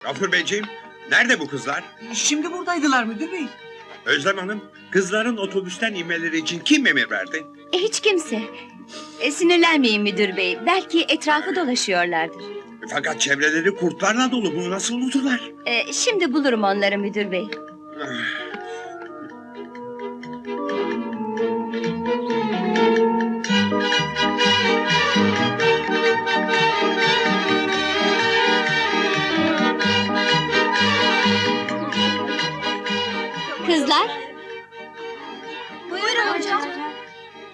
Gafur Beyciğim, nerede bu kızlar? Şimdi buradaydılar müdür bey. Özlem Hanım, kızların otobüsten inmeleri için kim emir verdi? E, hiç kimse. E, sinirlenmeyin müdür bey. Belki etrafı dolaşıyorlardır. Fakat çevreleri kurtlarla dolu, bunu nasıl unuturlar? E, şimdi bulurum onları müdür bey. Kızlar. Buyurun hocam.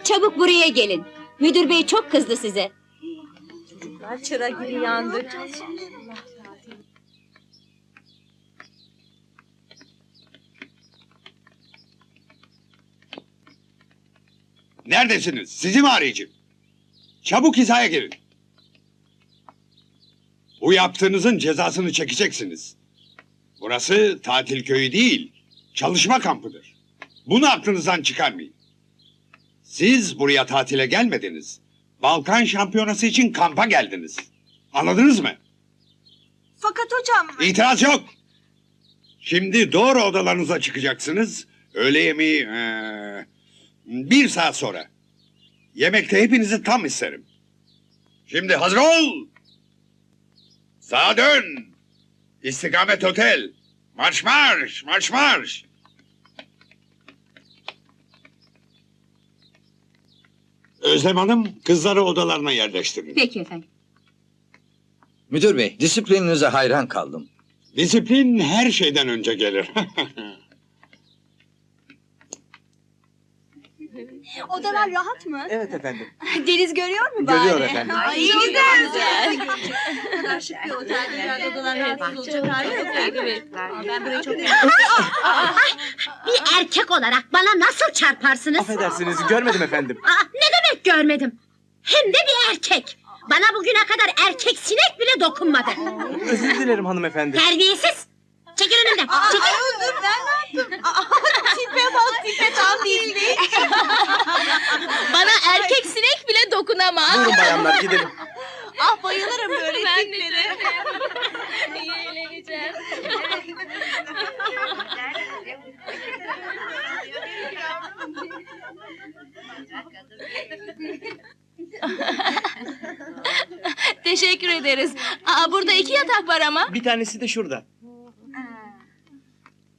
Çabuk buraya gelin. Müdür bey çok kızdı size. Çıra gibi yandık. Neredesiniz? Sizi mi arayacağım? Çabuk hizaya girin. Bu yaptığınızın cezasını çekeceksiniz. Burası tatil köyü değil, çalışma kampıdır. Bunu aklınızdan çıkarmayın. Siz buraya tatile gelmediniz. Balkan şampiyonası için kampa geldiniz. Anladınız mı? Fakat hocam İtiraz yok. Şimdi doğru odalarınıza çıkacaksınız. Öğle yemeği eee, bir saat sonra. Yemekte hepinizi tam isterim. Şimdi hazır ol. Sağa dön. İstikamet otel. Marş marş, marş marş. Özlem Hanım kızları odalarına yerleştirin. Peki efendim. Müdür bey, disiplininize hayran kaldım. Disiplin her şeyden önce gelir. odalar rahat mı? Evet efendim. Deniz görüyor mu bari? Görüyor efendim. Ay iyi güzel. Bu kadar şık bir herhalde odalar rahatsız olacak hali yok. Ben burayı çok Bir erkek olarak bana nasıl çarparsınız? Affedersiniz görmedim efendim. Aa, ne görmedim? Hem de bir erkek. Bana bugüne kadar erkek sinek bile dokunmadı. Özür dilerim hanımefendi. Terbiyesiz. Çekil önümden. Çekil. Ay dur ben ne yaptım? Aa, tipe bak tipe tam değil. Bana erkek sinek bile dokunamaz. Buyurun bayanlar gidelim. Ah bayılırım böyle tiplere. Teşekkür ederiz. Aa, burada iki yatak var ama. Bir tanesi de şurada.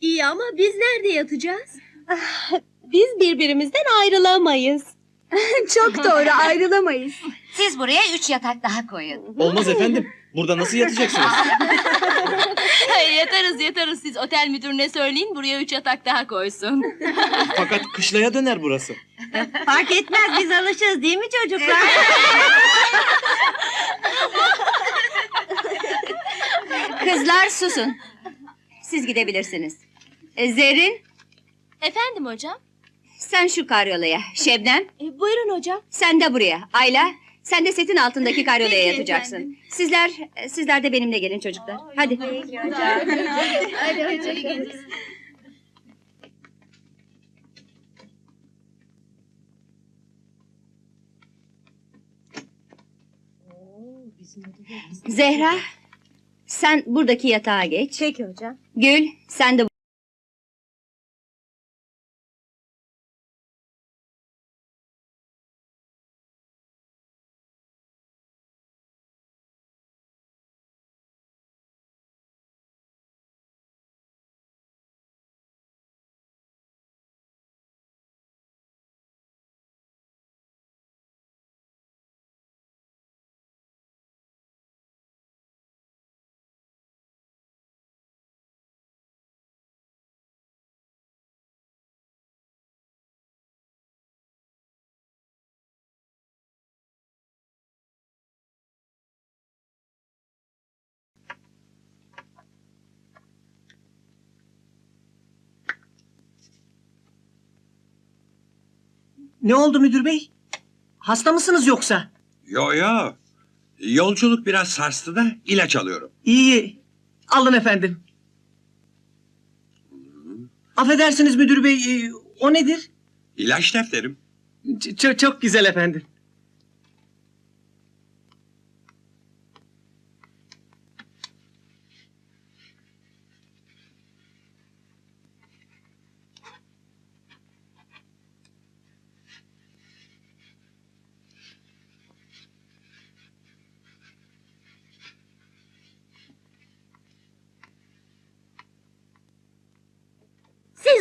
İyi ama biz nerede yatacağız? Biz birbirimizden ayrılamayız. Çok doğru ayrılamayız. Siz buraya üç yatak daha koyun. Olmaz efendim. Burada nasıl yatacaksınız? yatarız yatarız. Siz otel müdürüne söyleyin buraya üç yatak daha koysun. Fakat kışlaya döner burası. Fark etmez biz alışırız değil mi çocuklar? Kızlar susun. Siz gidebilirsiniz. E, Zerrin Efendim hocam? sen şu karyolaya. Şebnem E, buyurun hocam. sen de buraya. Ayla sen de setin altındaki karyolaya Peki yatacaksın. efendim. Sizler sizler de benimle gelin çocuklar. Hadi. Zehra sen buradaki yatağa geç. Peki hocam. Gül sen de Ne oldu müdür bey? Hasta mısınız yoksa? yo yo. Yolculuk biraz sarstı da ilaç alıyorum. İyi. Alın efendim. Affedersiniz müdür bey. e, O nedir? İlaç defterim. Ç- ç- çok güzel efendim.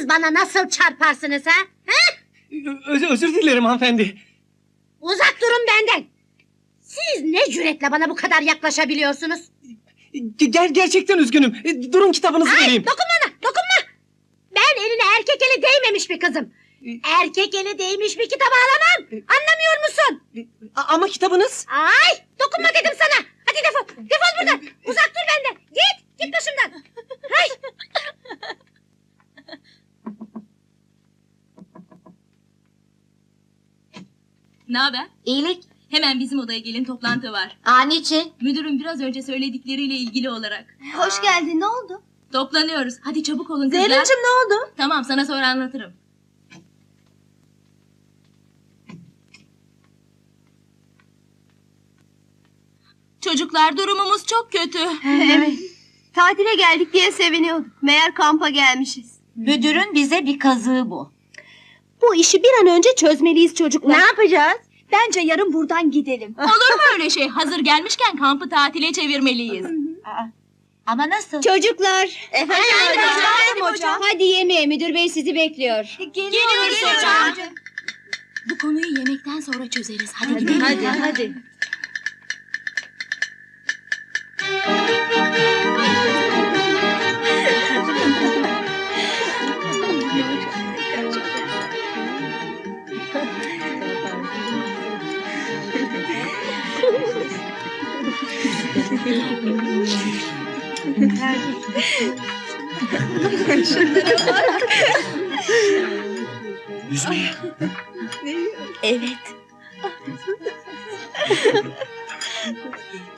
Siz bana nasıl çarparsınız ha? ha? Ö- özür dilerim hanımefendi. Uzak durun benden. Siz ne cüretle bana bu kadar yaklaşabiliyorsunuz? Ger- gerçekten üzgünüm. E, Durun kitabınızı Ay vereyim. dokunma ona dokunma. Ben eline erkek eli değmemiş bir kızım. Erkek eli değmiş bir kitabı alamam. Anlamıyor musun? A- ama kitabınız. Ay dokunma dedim sana. Hadi defol. Defol buradan. Uzak dur benden. Git. Git başımdan. Ne haber? İyilik. Hemen bizim odaya gelin toplantı var. Aa niçin? Müdürün biraz önce söyledikleriyle ilgili olarak. Hoş geldin. Ne oldu? Toplanıyoruz. Hadi çabuk olun kızlar. ne oldu? Tamam sana sonra anlatırım. Çocuklar durumumuz çok kötü. Evet. Tatile geldik diye seviniyorduk. Meğer kampa gelmişiz. Müdürün bize bir kazığı bu. Bu işi bir an önce çözmeliyiz çocuklar. Ne yapacağız? Bence yarın buradan gidelim. Olur mu öyle şey? Hazır gelmişken kampı tatile çevirmeliyiz. Ama nasıl? Çocuklar. Efendim hocam. hocam. Hadi yemeğe müdür bey sizi bekliyor. Geliyoruz hocam. Bu konuyu yemekten sonra çözeriz. Hadi, gidelim. Hadi hadi. Evet.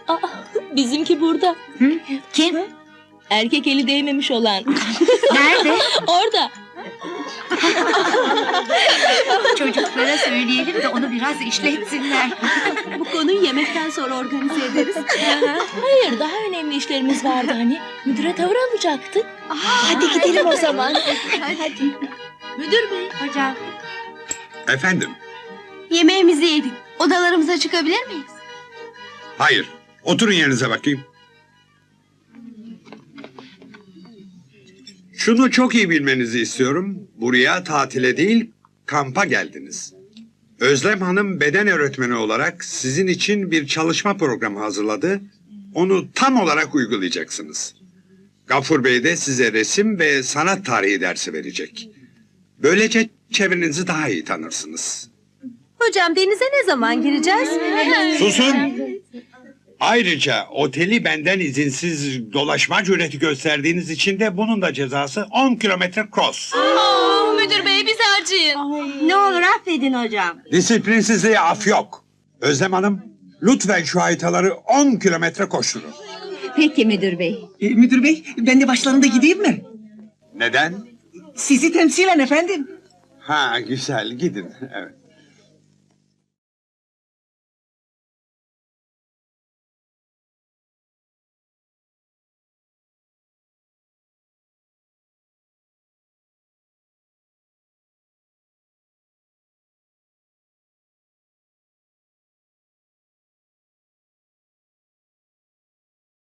Aa, bizimki burada. Kim? Erkek eli değmemiş olan. Nerede? Orada. Çocuklara söyleyelim de onu biraz işletsinler. Bu konuyu yemekten sonra organize ederiz. Hayır daha önemli işlerimiz vardı hani. Müdüre tavır alacaktık. hadi gidelim o zaman. hadi. Müdür bey. Hocam. Efendim? Yemeğimizi yedik. Odalarımıza çıkabilir miyiz? Hayır. Oturun yerinize bakayım. Şunu çok iyi bilmenizi istiyorum. Buraya tatile değil, kampa geldiniz. Özlem Hanım beden öğretmeni olarak sizin için bir çalışma programı hazırladı. Onu tam olarak uygulayacaksınız. Gafur Bey de size resim ve sanat tarihi dersi verecek. Böylece çevrenizi daha iyi tanırsınız. Hocam denize ne zaman gireceğiz? Susun! Ayrıca oteli benden izinsiz dolaşma cüreti gösterdiğiniz için de bunun da cezası 10 kilometre cross. Müdür bey bizi acıyın. Ne olur affedin hocam. Disiplinsizliğe af yok. Özlem Hanım, lütfen şu haytaları 10 kilometre koşturun. Peki müdür bey. E, müdür bey ben de başlarında gideyim mi? Neden? Sizi temsilen efendim. Ha güzel, gidin. Evet.